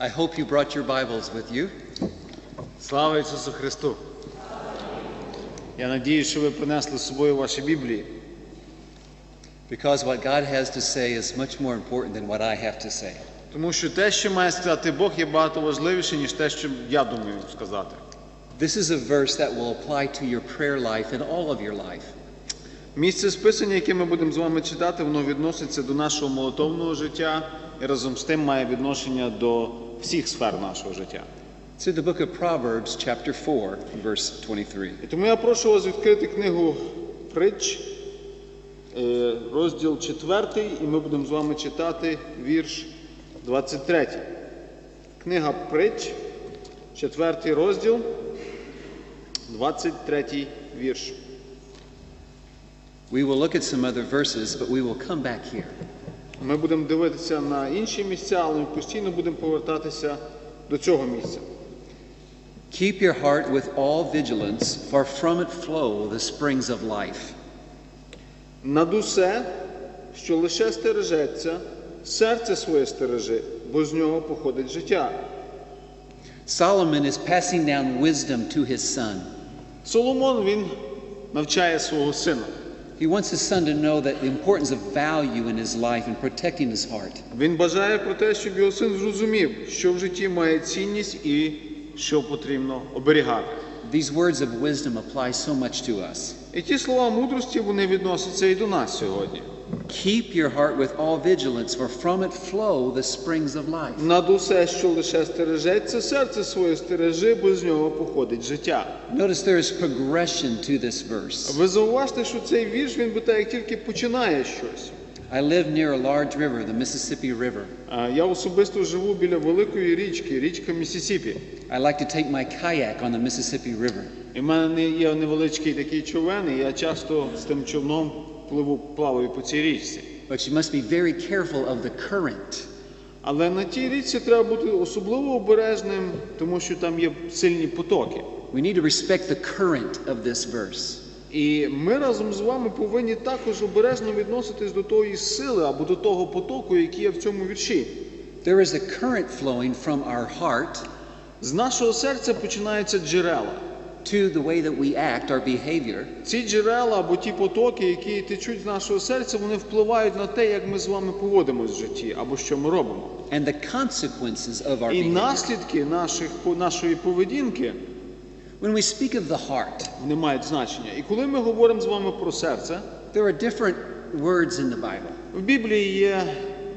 I hope you brought your Bibles with you. Слава Ісусу Христу! Я надію, що ви принесли з собою ваші Біблії, Because what God has to say is much more important than what I have to say. тому що те, що має сказати Бог, є багато важливіше, ніж те, що я думаю сказати. This is a verse that will apply to your prayer life and all of your life. Місце списання, яке ми будемо з вами читати, воно відноситься до нашого молитовного життя і разом з тим має відношення до всіх сфер нашого життя. In the book of Proverbs, chapter 4, verse 23. І тому я прошу вас відкрити книгу Притч, е, розділ 4, і ми будемо з вами читати вірш 23. Книга Притч, 4 розділ, 23 вірш. We will look at some other verses, but we will come back here. Ми будемо дивитися на інші місця, але ми постійно будемо повертатися до цього місця. Keep your heart with all vigilance, for from it flow the springs of life. Над усе, що лише стережеться, серце своє стережи, бо з нього походить життя. Solomon is passing down wisdom to his son. Соломон він навчає свого сина. He wants his son to know that the importance of value in his life and protecting his heart. Він бажає про те, щоб його син зрозумів, що в житті має цінність і що потрібно оберігати. These words of wisdom apply so much to us. І ті слова мудрості вони відносяться і до нас сьогодні. Keep your heart with all vigilance, for from it flow the springs of life. Над усе, що лише стережеться, серце своє стережи, бо з нього походить життя. Notice there is progression to this verse. Ви зауважте, що цей вірш він би так як тільки починає щось. I live near a large river, the Mississippi River. А Я особисто живу біля великої річки, річка Місісіпі. I like to take my kayak on the Mississippi River. І в мене є невеличкий такий човен, і я часто з тим човном пливу, плаваю по цій річці. But you must be very careful of the current. Але на тій річці треба бути особливо обережним, тому що там є сильні потоки. We need to respect the current of this verse. І ми разом з вами повинні також обережно відноситись до тої сили або до того потоку, який є в цьому вірші. There is a current flowing from our heart З нашого серця починаються джерела. To the way that we act, our behavior, Ці джерела або ті потоки, які течуть з нашого серця, вони впливають на те, як ми з вами поводимось в житті або що ми робимо. and the consequences of our І behavior. наслідки наших, нашої поведінки When we speak of the heart, вони мають значення. І коли ми говоримо з вами про серце, there are different words in the Bible. в Біблії є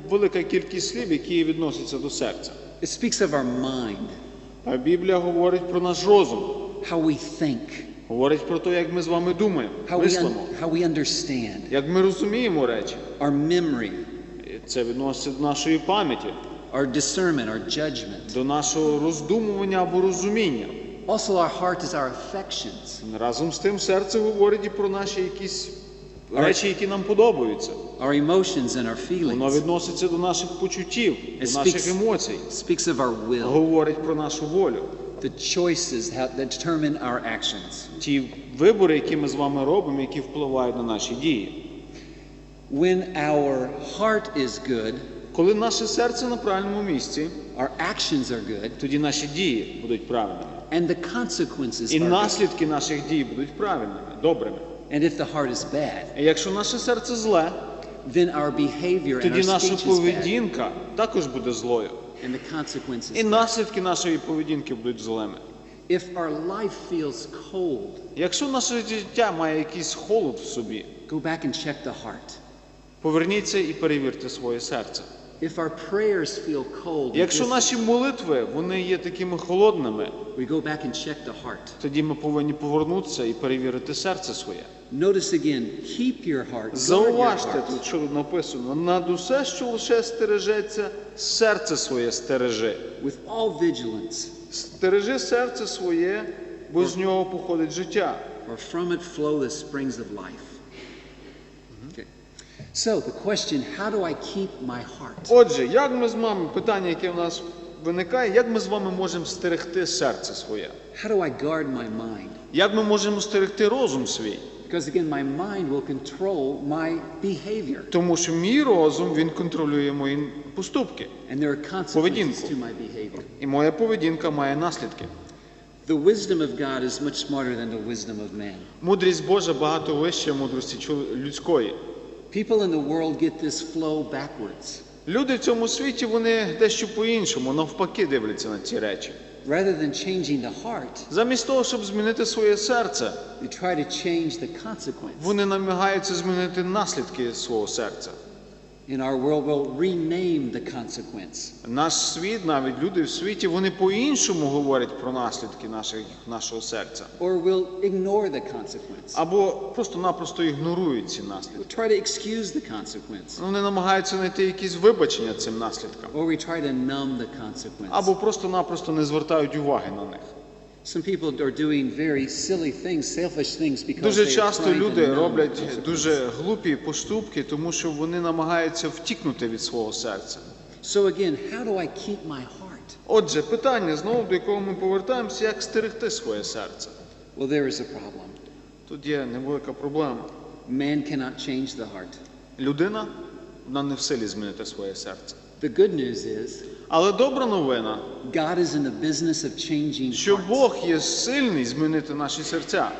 велика кількість слів, які відносяться до серця. It speaks of our mind, А Біблія говорить про наш розум, how we think, говорить про те, як ми з вами думаємо, how мислимо, how we understand, як ми розуміємо речі. our memory, Це відноситься до нашої пам'яті, our discernment, our judgment. до нашого роздумування або розуміння. Also, our heart is our affections, Разом з тим серце говорить і про наші якісь речі, які нам подобаються. our emotions, and our Воно відноситься до наших почуттів, It до наших speaks- емоцій, speaks of our will, говорить про нашу волю. The choices that determine our actions. Ті вибори, які ми з вами робимо, які впливають на наші дії. When our heart is good, Коли наше серце на правильному місці, our actions are good, тоді наші дії будуть правильними. and the consequences І are good. наших дій будуть правильними, добрими. And if the heart is bad, І якщо наше серце зле, then our behavior and our наша speech is bad, також буде злою. And the consequences. І наслідки нашої поведінки будуть злими. If our life feels cold, Якщо наше життя має якийсь холод в собі, go back and check the heart. поверніться і перевірте своє серце. If our prayers feel cold, Якщо наші молитви вони є такими холодними, we go back and check the heart. тоді ми повинні повернутися і перевірити серце своє. Notice again, keep your heart. Зауважте тут, що тут написано: над усе, що лише стережеться, серце своє стережи. with all vigilance, Стережи серце своє, бо з нього походить життя. for from it flow the springs of life. Okay. So the question, how do I keep my heart? Отже, як ми з вами, питання, яке в нас виникає, як ми з вами можемо стерегти серце своє? How do I guard my mind? Як ми можемо стерегти розум свій? Because again, my mind will control my behavior. Тому що мій розум він контролює мої поступки. And there are consequences to my behavior. І моя поведінка має наслідки. The wisdom of God is much smarter than the wisdom of man. Мудрість Божа багато вища мудрості людської. People in the world get this flow backwards. Люди в цьому світі вони дещо по-іншому, навпаки, дивляться на ці речі. Rather than changing the heart, Замість того, щоб змінити своє серце, they try to change the consequence. вони намагаються змінити наслідки свого серця. In our world, we'll rename the consequence. Наш світ, навіть люди в світі, вони по-іншому говорять про наслідки наших, нашого серця. Or we'll ignore the consequence. Або просто-напросто ігнорують ці We'll наслідки. try to excuse the consequence. Вони намагаються знайти якісь вибачення цим наслідкам. Or we try to numb the consequence. Або просто-напросто не звертають уваги на них. Some people are doing very silly things, selfish things because Дуже часто люди роблять дуже глупі поступки, тому що вони намагаються втікнути від свого серця. So again, how do I keep my heart? Отже, питання знову до якого ми повертаємося, як стерегти своє серце. Well, there is a problem. Тут є невелика проблема. Man cannot change the heart. Людина вона не в силі змінити своє серце. The good news is Але добра новина, God is in the business of changing що. Бог є сильний змінити наші серця.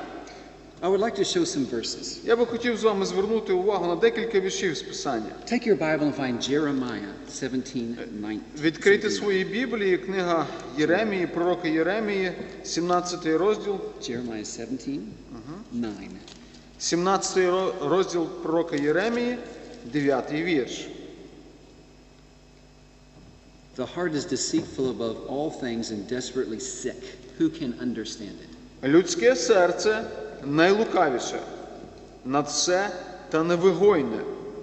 I would like to show some verses. Я би хотів з вами звернути увагу на декілька віршів з Писання. Take your Bible and find Jeremiah 17, 9. Відкрийте свої Біблії, книга Єремії, пророка Єремії, 17 розділ, Jeremiah 17, 9. 17 розділ пророка Єремії, 9 вірш. The heart is deceitful above all things and desperately sick. Who can understand it? Людське серце найлукавіше, над все та невигойне,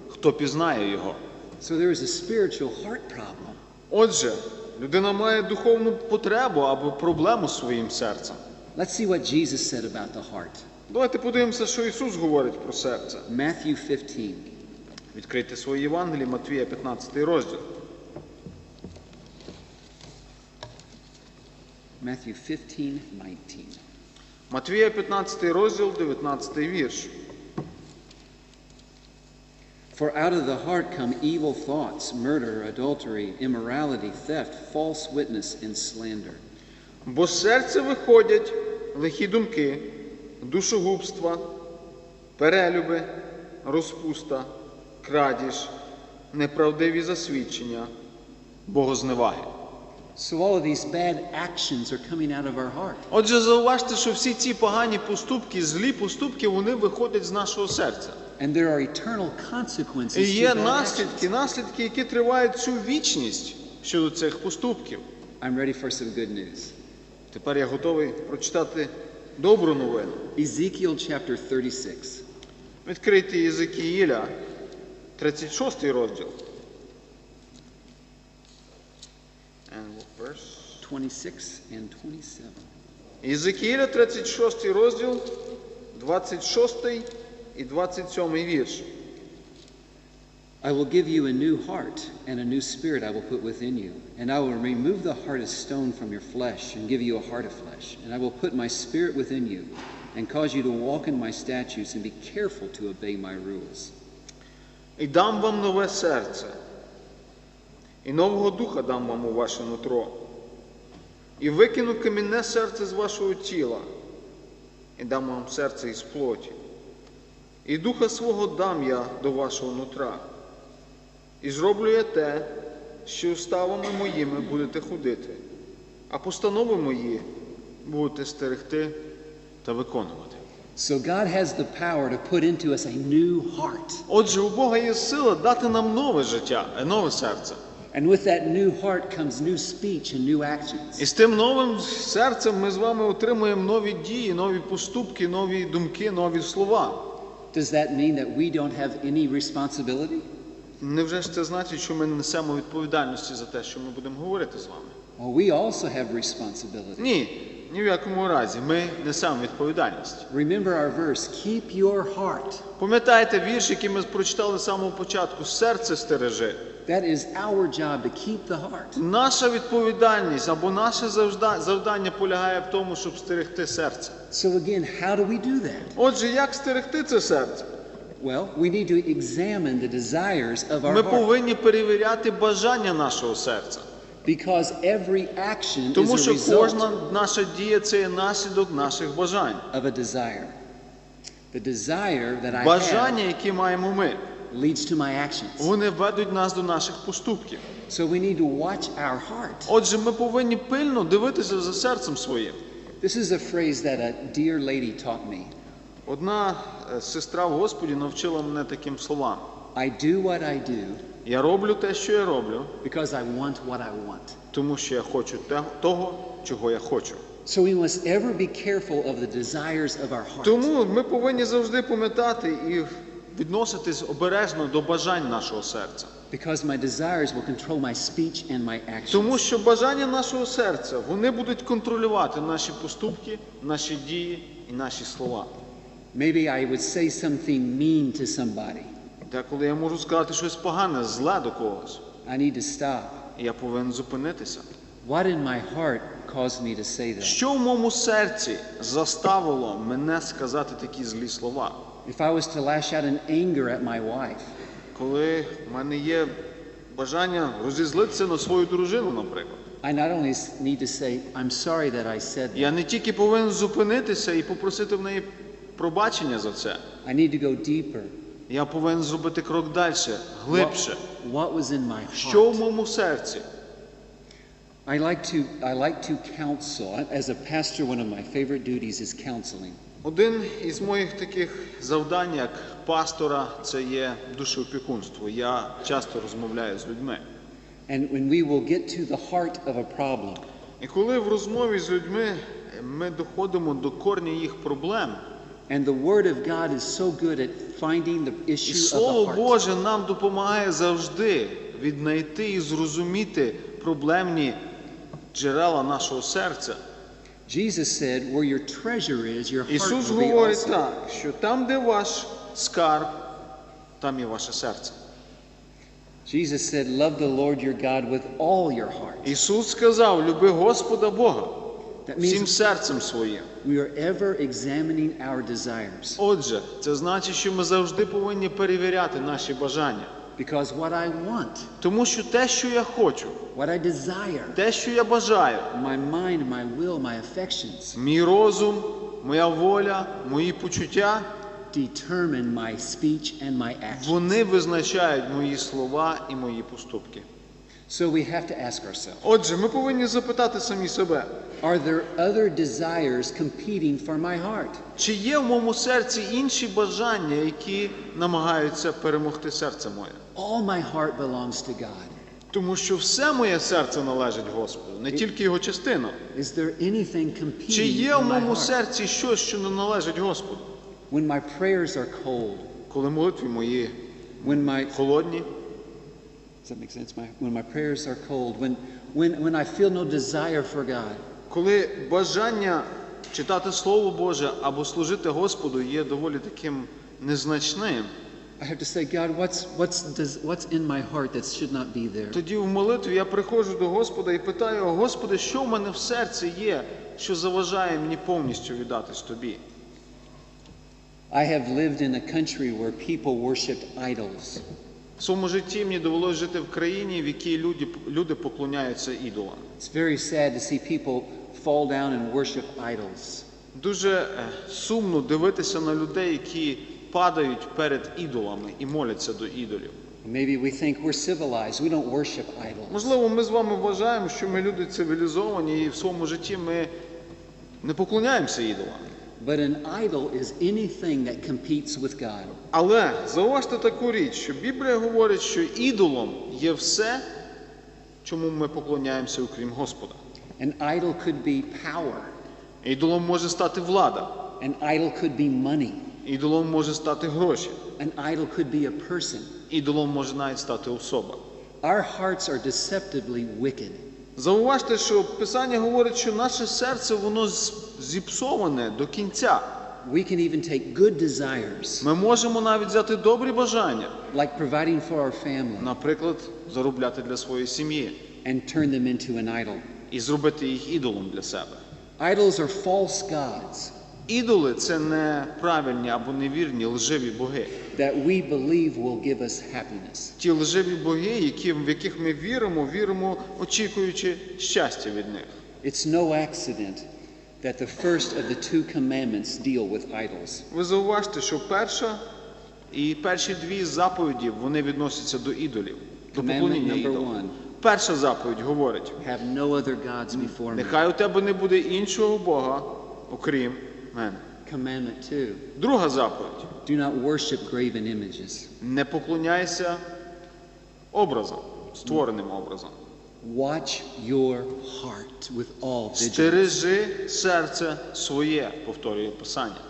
хто пізнає його. So there is a spiritual heart problem. Отже, людина має духовну потребу або проблему з своїм серцем. Let's see what Jesus said about the heart. Давайте подивимося, що Ісус говорить про серце. Matthew 15. Відкрийте свої Євангелії, Матвія, 15 розділ. Matthew 15, 19. Матвія, 15 розділ, 19 вірш. For out of the heart come evil thoughts, murder, adultery, immorality, theft, false witness, and slander. Бо з серця виходять лихі думки, душогубства, перелюби, розпуста, крадіж, неправдиві засвідчення, богозневаги. So all of these bad actions are coming out of our heart. Отже, зауважте, що всі ці погані поступки, злі поступки, вони виходять з нашого серця. And there are eternal consequences І to є actions. наслідки, наслідки, які тривають всю вічність щодо цих поступків. I'm ready for some good news. Тепер я готовий прочитати добру новину. Ezekiel chapter 36. Відкрийте Єзекіїля, 36 розділ. And what verse? 26 and 27. Єзекіїля, 36 розділ, 26 і 27 вірш. I will give you a new heart, and a new spirit I will put within you. And I will remove the heart of stone from your flesh, and give you a heart of flesh. And I will put my spirit within you, and cause you to walk in my statutes, and be careful to obey my rules. І дам вам нове серце, і нового духа дам вам у ваше нутро. І викину камінне серце з вашого тіла, і дам вам серце із плоті. І духа свого дам я до вашого нутра. І зроблю я те, що уставами моїми будете ходити, а постанови мої будете стерегти та виконувати. So God has the power to put into us a new heart. Отже, у Бога є сила дати нам нове життя, нове серце. And with that new heart comes new speech and new actions. І з тим новим серцем ми з вами отримуємо нові дії, нові поступки, нові думки, нові слова. Does that mean that we don't have any responsibility? Невже ж це значить, що ми не несемо відповідальності за те, що ми будемо говорити з вами? Well, we also have responsibility. Ні, ні в якому разі. Ми несемо відповідальність. Remember our verse keep your heart. Пам'ятаєте вірш, який ми прочитали з самого початку? Серце стережи. That is our job to keep the heart. Наша відповідальність або наше завдання полягає в тому, щоб стерегти серце. So, again, how do we do that? Отже, як стерегти це серце? Well, we need to examine the desires of our Ми heart. повинні перевіряти бажання нашого серця. Because every action Тому is a що кожна наша дія це є наслідок наших бажань. of a desire. The desire that I Бажання, які маємо ми, leads to my actions. вони ведуть нас до наших поступків. So we need to watch our heart. Отже, ми повинні пильно дивитися за серцем своїм. This is a phrase that a dear lady taught me. Одна е, сестра в Господі навчила мене таким словам: I do what I do я роблю те, що я роблю, because I want what I want. тому що я хочу того, чого я хочу. So we must ever be careful of the desires of our heart. Тому ми повинні завжди пам'ятати і відноситись обережно до бажань нашого серця. Because my desires will control my speech and my actions. Тому що бажання нашого серця вони будуть контролювати наші поступки, наші дії і наші слова. Maybe I would say something mean to somebody. Деколи я можу сказати щось погане, зле до когось, I need to stop. я повинен зупинитися. What in my heart caused me to say that? Що в моєму серці заставило мене сказати такі злі слова? If I was to lash out in anger at my wife, Коли в мене є бажання розізлитися на свою дружину, наприклад, I not only s- need to say, I'm sorry that I said that, я не тільки повинен зупинитися і попросити в неї пробачення за це. I need to go deeper. Я повинен зробити крок далі, глибше. What, what was in my Що в heart? моєму серці? I like to I like to counsel. As a pastor, one of my favorite duties is counseling. Один із моїх таких завдань як пастора це є душеопікунство. Я часто розмовляю з людьми. And when we will get to the heart of a problem, І коли в розмові з людьми ми доходимо до корня їх проблем, and the Word of God is so good at finding the і issue of the Слово heart. Боже нам допомагає завжди віднайти і зрозуміти проблемні джерела нашого серця. Jesus said, "Where your treasure is, your heart Ісус will be говорить also." так, що там, де ваш скарб, там і ваше серце. Jesus said, "Love the Lord your God with all your heart." Ісус сказав: люби Господа Бога That всім means серцем своїм. we are ever examining our desires. Отже, це значить, що ми завжди повинні перевіряти наші бажання. Because what I want, Тому що те, що я хочу, what I desire, те, що я бажаю, my mind, my will, my affections мій розум, моя воля, мої почуття, determine my speech and my actions. вони визначають мої слова і мої поступки. So we have to ask ourselves, Отже, ми повинні запитати самі себе, are there other desires competing for my heart? чи є в моєму серці інші бажання, які намагаються перемогти серце моє? All my heart belongs to God. Тому що все моє серце належить Господу, не тільки його частина. Is there anything competing Чи є в моєму серці щось, що не належить Господу? When my prayers are cold, Коли молитві мої when my холодні, does that make sense? My, when my prayers are cold, when, when, when I feel no desire for God, коли бажання читати Слово Боже або служити Господу є доволі таким незначним, I have to say, God, what's, what's, does, what's in my heart that should not be there? тоді в молитві я приходжу до Господа і питаю, «О, Господи, що в мене в серці є, що заважає мені повністю віддатись Тобі? I have lived in a country where people worshiped idols. В своєму житті мені довелося жити в країні, в якій люди, люди поклоняються ідолам. It's very sad to see people fall down and worship idols. Дуже е, сумно дивитися на людей, які падають перед ідолами і моляться до ідолів. Maybe we think we're civilized, we don't worship idols. Можливо, ми з вами вважаємо, що ми люди цивілізовані і в своєму житті ми не поклоняємося ідолам. But an idol is anything that competes with God. Але зауважте таку річ, що Біблія говорить, що ідолом є все, чому ми поклоняємося, окрім Господа. An idol could be power. Ідолом може стати влада, An idol could be money. ідолом може стати гроші, An idol could be a person. ідолом може навіть стати особа. Our hearts are deceptively wicked. Зауважте, що Писання говорить, що наше серце воно зіпсоване до кінця. We can even take good desires, Ми можемо навіть взяти добрі бажання, like providing for our family, наприклад, заробляти для своєї сім'ї and turn them into an idol. і зробити їх ідолом для себе. Idols are false gods Ідоли це неправильні або невірні лживі боги. That we believe will give us happiness. Ті лживі боги, які, в яких ми віримо, віримо, очікуючи щастя від них. It's no accident that the first of the two commandments deal with idols. Ви зауважте, що перша і перші дві заповіді вони відносяться до ідолів, до поклоніння ідолам. Перша заповідь говорить: Have no other gods before me. нехай у тебе не буде іншого Бога, окрім мене. Commandment two. Друга заповідь: Do not worship graven images. не поклоняйся образам, створеним образом. Watch your heart with all vigilance. Стережи серце своє, повторює Писання.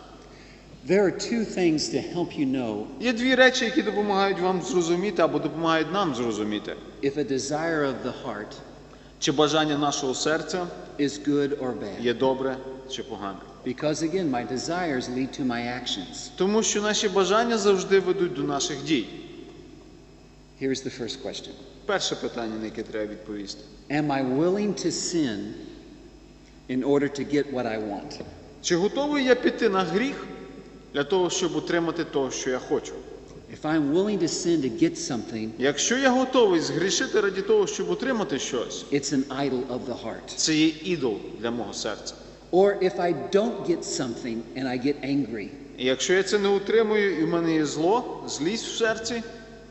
There are two things to help you know Є дві речі, які допомагають вам зрозуміти або допомагають нам зрозуміти, if a desire of the heart чи бажання нашого серця is good or bad. є добре чи погане. Because again, my desires lead to my actions. Тому що наші бажання завжди ведуть до наших дій. Here's the first question Перше питання, на яке треба відповісти. Am I willing to sin in order to get what I want? Чи готовий я піти на гріх для того, щоб отримати того, що я хочу? If I'm willing to sin to get something, Якщо я готовий згрішити ради того, щоб отримати щось, it's an idol of the heart. це є ідол для мого серця. Or if I don't get something and I get angry, І якщо я це не утримую, і в мене є зло, злість в серці,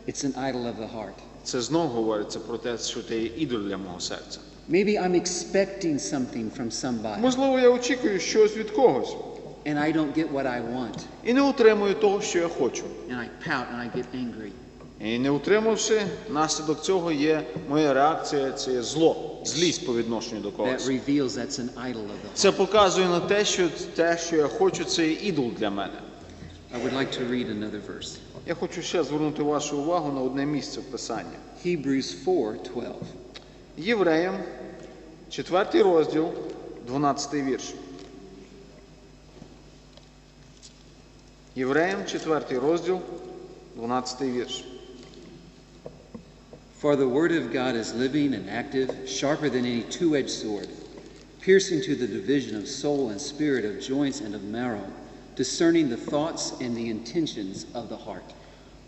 it's an idol of the heart. це знов говориться про те, що це є ідол для мого серця. Maybe I'm expecting something from somebody Можливо, я очікую щось від когось and I don't get what I want і не утримую того, що я хочу. and I pout and I get angry. І не утримавши, наслідок цього є моя реакція, це є зло, злість по відношенню до That когось. reveals that's an idol of the Це показує на те, що те, що я хочу, це є ідол для мене. I would like to read another verse. Я хочу ще звернути вашу увагу на одне місце в Писанні. Hebrews 4:12. Євреям, 4 розділ, 12 вірш. Євреям, 4 розділ, 12 вірш. For the word of God is living and active, sharper than any two-edged sword, piercing to the division of soul and spirit, of joints and of marrow, discerning the thoughts and the intentions of the heart.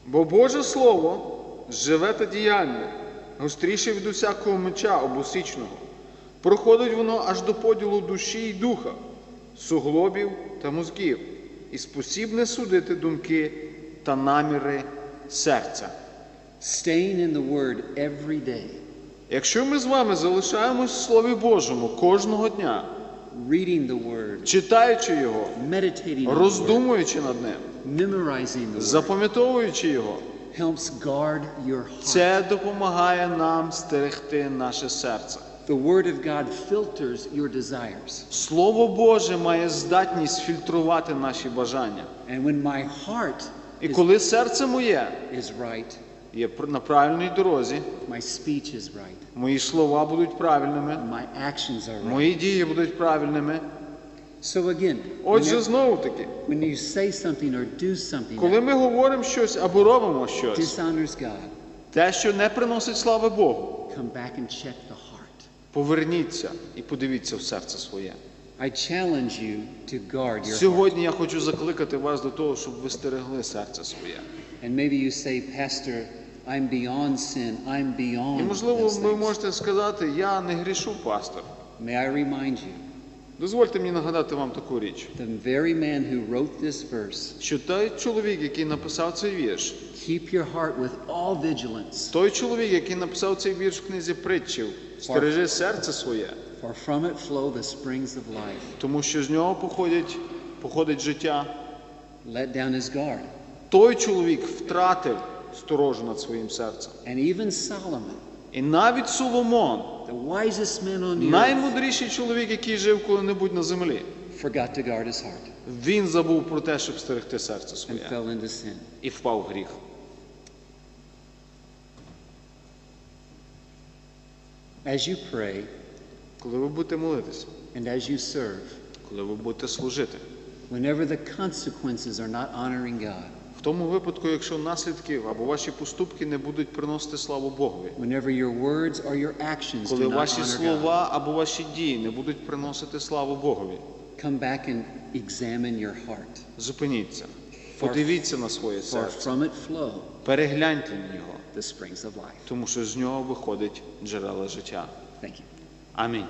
Бо Боже Слово живе та діяльне, гостріше від усякого меча обосічного. Проходить воно аж до поділу душі й духа, суглобів та мозків, і спосібне судити думки та наміри серця. Staying in the word every day, Якщо ми з вами залишаємось в Слові Божому кожного дня, reading the word, читаючи його, meditating on the word, роздумуючи над ним, memorizing the word, запам'ятовуючи його, helps guard your heart. це допомагає нам стерегти наше серце. The word of God filters your desires. Слово Боже має здатність фільтрувати наші бажання. And when my heart І is, коли серце моє is right, є на правильній дорозі, my speech is right, мої слова будуть правильними, my actions are right. мої дії будуть правильними. So again, Отже, знову таки, when you say something or do something коли ми говоримо щось або робимо щось, dishonors God, те, що не приносить слави Богу, come back and check the heart. поверніться і подивіться в серце своє. I challenge you to guard your. Сьогодні я хочу закликати вас до того, щоб ви стерегли серце своє. And maybe you say, Pastor, I'm beyond sin. I'm І можливо, those ви things. можете сказати, я не грішу, пастор. May I remind you, Дозвольте мені нагадати вам таку річ, the very man who wrote this verse, що той чоловік, який написав цей вірш, keep your heart with all vigilance, той чоловік, який написав цей вірш в книзі притчів, стережи серце своє, for from it flow the springs of life. тому що з нього походить, походить життя. Let down his guard. Той чоловік втратив сторожу над своїм серцем. And even Solomon, І навіть Соломон, the wisest man on the earth, наймудріший чоловік, який жив коли-небудь на землі, forgot to guard his heart він забув про те, щоб стерегти серце and своє fell into sin. і впав в гріх. As you pray Коли ви будете молитися, and as you serve, коли ви будете служити, Whenever the consequences are not honoring God, тому випадку, якщо наслідки або ваші поступки не будуть приносити славу Богові, whenever your words or your actions коли do not ваші honor God, слова або ваші дії не будуть приносити славу Богові, come back and examine your heart. зупиніться, подивіться на своє For серце, from it flow перегляньте на нього, the springs of life. тому що з нього виходить джерела життя. Thank you. Амінь.